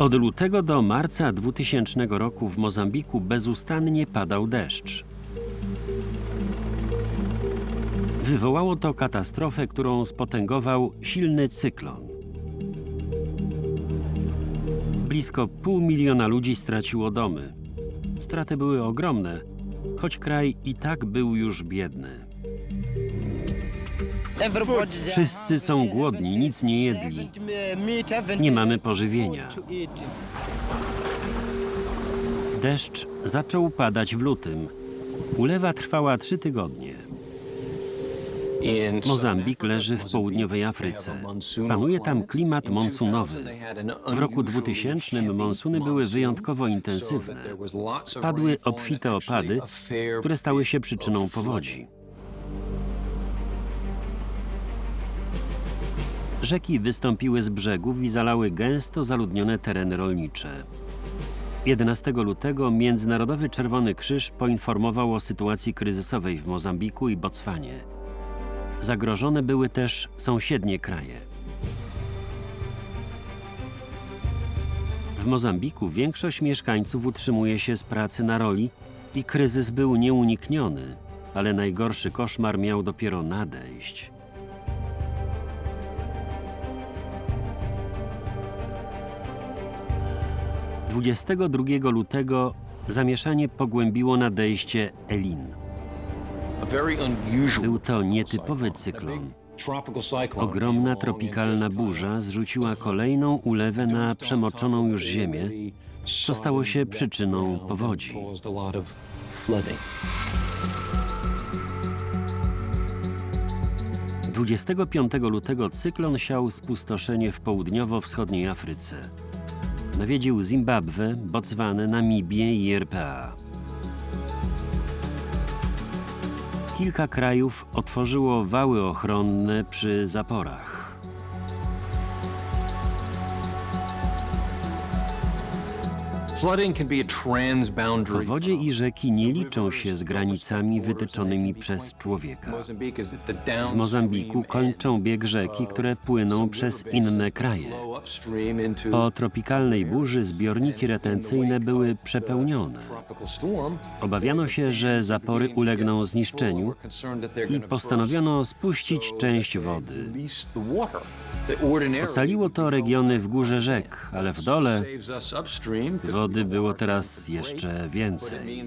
Od lutego do marca 2000 roku w Mozambiku bezustannie padał deszcz. Wywołało to katastrofę, którą spotęgował silny cyklon. Blisko pół miliona ludzi straciło domy. Straty były ogromne, choć kraj i tak był już biedny. Wszyscy są głodni, nic nie jedli. Nie mamy pożywienia. Deszcz zaczął padać w lutym. Ulewa trwała trzy tygodnie. Mozambik leży w południowej Afryce. Panuje tam klimat monsunowy. W roku 2000 monsuny były wyjątkowo intensywne. Spadły obfite opady, które stały się przyczyną powodzi. Rzeki wystąpiły z brzegów i zalały gęsto zaludnione tereny rolnicze. 11 lutego Międzynarodowy Czerwony Krzyż poinformował o sytuacji kryzysowej w Mozambiku i Botswanie. Zagrożone były też sąsiednie kraje. W Mozambiku większość mieszkańców utrzymuje się z pracy na roli i kryzys był nieunikniony, ale najgorszy koszmar miał dopiero nadejść. Dwudziestego drugiego lutego zamieszanie pogłębiło nadejście Elin. Był to nietypowy cyklon. Ogromna tropikalna burza zrzuciła kolejną ulewę na przemoczoną już ziemię, co stało się przyczyną powodzi. Dwudziestego 25 lutego cyklon siał spustoszenie w południowo-wschodniej Afryce. Nawiedził Zimbabwe, Botswanę, Namibię i RPA. Kilka krajów otworzyło wały ochronne przy zaporach. Powodzie i rzeki nie liczą się z granicami wytyczonymi przez człowieka. W Mozambiku kończą bieg rzeki, które płyną przez inne kraje. Po tropikalnej burzy zbiorniki retencyjne były przepełnione. Obawiano się, że zapory ulegną zniszczeniu i postanowiono spuścić część wody. Ocaliło to regiony w górze rzek, ale w dole wody było teraz jeszcze więcej.